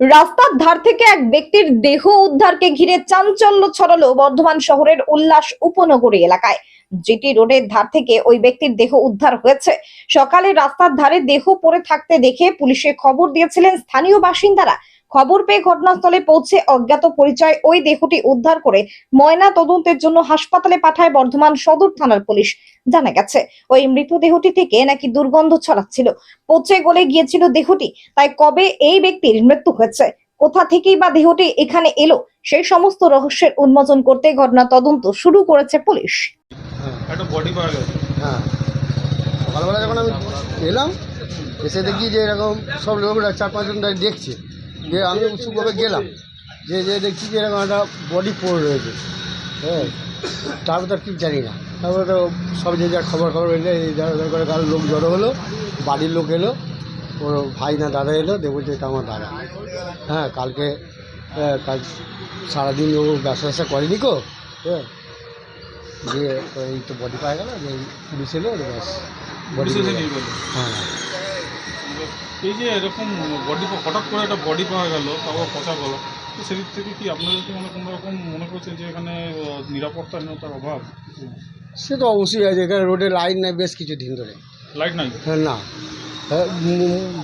রাস্তার ধার থেকে এক ব্যক্তির দেহ উদ্ধারকে ঘিরে চাঞ্চল্য ছড়ালো বর্ধমান শহরের উল্লাস উপনগরী এলাকায়। জিটি রোডের ধার থেকে ওই ব্যক্তির দেহ উদ্ধার হয়েছে। সকালে রাস্তার ধারে দেহ পড়ে থাকতে দেখে পুলিশে খবর দিয়েছিলেন স্থানীয় বাসিন্দারা। খবর পেয়ে ঘটনাস্থলে পৌঁছে অজ্ঞাত পরিচয় ওই দেহটি উদ্ধার করে ময়না তদন্তের জন্য হাসপাতালে পাঠায় বর্ধমান সদর থানার পুলিশ। জানা গেছে ওই মৃতদেহটি থেকে নাকি দুর্গন্ধ ছড়াচ্ছিল। পচে গলে গিয়েছিল দেহটি তাই কবে এই ব্যক্তির মৃত্যু হয়েছে কোথা থেকেই বা দেহটি এখানে এলো সেই সমস্ত রহস্যের উন্মোচন করতে ঘটনা তদন্ত শুরু করেছে পুলিশ। একটা বডি পাওয়া গেছে। হ্যাঁ। সকালবেলা যখন আমি এলাম এসে দেখি যে এরকম সব লোকরা চার পাঁচজন দেখছে। আমি উৎসুকভাবে গেলাম। যে যে দেখছি যে এরকম একটা বডি পড়ে রয়েছে। হ্যাঁ? তারপর তো আর কি জানি না। তারপরে তো সব যে যা খবর খবর এলে ধর করে কারও লোক জড়ো হলো বাড়ির লোক এলো ওর ভাই না দাদা এলো দেখব যে এটা আমার দাদা। হ্যাঁ কালকে আহ, কাল সারাদিন ও ব্যবসা ব্যবসা করেনি কো? হ্যাঁ? দিয়ে তো এই তো বডি পাওয়া গেল যে পুলিশ এলো ব্যাস বডি হ্যাঁ। এই যে এরকম বডি হঠাৎ করে একটা বডি পাওয়া গেল তাও পচা গেল তো সেদিক থেকে কি আপনাদের কি মানে কোনো রকম মনে করছেন যে এখানে নিরাপত্তাহীনতার অভাব? সে তো অবশ্যই আছে এখানে রোডে লাইন নেই বেশ কিছু দিন ধরে। লাইট নাই? হ্যাঁ না। হ্যাঁ,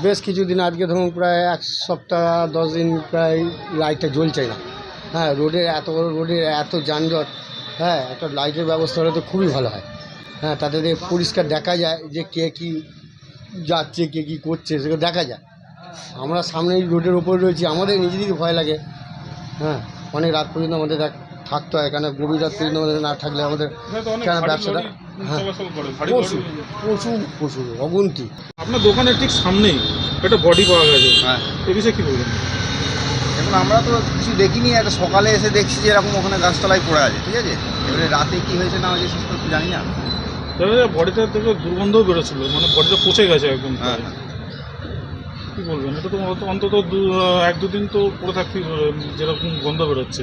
বেশ কিছুদিন আজকে ধরুন প্রায় এক সপ্তাহ দশ দিন প্রায় লাইটটা জ্বলছে না। হ্যাঁ রোডের এত বড় রোডের এত যানজট হ্যাঁ একটা লাইটের ব্যবস্থা হলে তো খুবই ভালো হয়। হ্যাঁ তাতে দিয়ে পরিষ্কার দেখা যায় যে কে কী যাচ্ছে কে কী করছে সেগুলো দেখা যায় আমরা সামনেই রোডের ওপরে রয়েছি আমাদের নিজেদেরই ভয় লাগে। হ্যাঁ অনেক রাত পর্যন্ত আমাদের দেখ- থাকতে হয়। কেন গভীর রাত পর্যন্ত আমাদের না থাকলে আমাদের কেন ব্যবসাটা? হ্যাঁ। চলাচল করে ভারী প্রচুর প্রচুর প্রচুর অগুন্তি। আপনার দোকানের ঠিক সামনেই একটা বডি পাওয়া গেছে। হ্যাঁ। এ বিষয়ে কি বলবেন? এখন আমরা তো কিছু দেখিনি একটা সকালে এসে দেখছি যে এরকম ওখানে গাছতলায় পড়ে আছে ঠিক আছে? এবারে রাতে কি হয়েছে না হয়েছে সেটা জানি না। বডিটা থেকে দুর্গন্ধও বেরোছিল মানে বডিটা পচে গেছে একদম হ্যাঁ। কি বলবেন? এটা তো অন্তত দু- এক দুদিন তো পড়ে থাকতে যেরকম গন্ধ বেরোচ্ছে।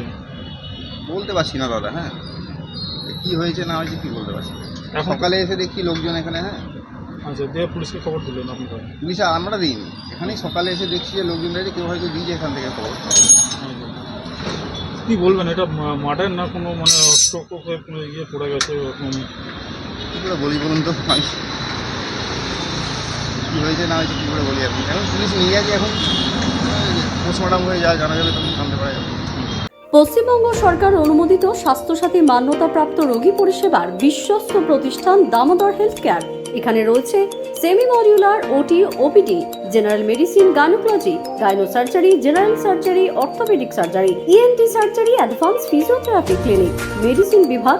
বলতে পারছি না দাদা হ্যাঁ। কি হয়েছে না হয়েছে কি বলতে পারছি। সকালে এসে দেখছি লোকজন এখানে হ্যাঁ। আচ্ছা দিয়ে পুলিশকে খবর দিলেন আপনারা? পুলিশে আমরা দিইনি। এখানেই সকালে এসে দেখছি যে লোকজন রয়েছে কেউ হয়তো দিয়েছে এখান থেকে খবর। কি বলবেন? এটা মার্ডার না কোনো মানে স্ট্রোক কোনো ইয়ে পড়ে গেছে ওরকম কী করে বলি বলুন তো? হয়েছে না হয়েছে কী করে বলি এখন পুলিশ নিয়ে গেছে এখন। পোস্টমর্টম হয়ে যা জানা যাবে, তখন জানতে পারা যাবে। পশ্চিমবঙ্গ সরকার অনুমোদিত স্বাস্থ্যসাথী মান্যতাপ্রাপ্ত রোগী পরিষেবার বিশ্বস্ত প্রতিষ্ঠান দামোদর হেলথ কেয়ার এখানে রয়েছে semi modular OT, OPD, general medicine, gynaecology gynae surgery general surgery, orthopaedic surgery, ENT surgery, advance physiotherapy clinic, medicine বিভাগ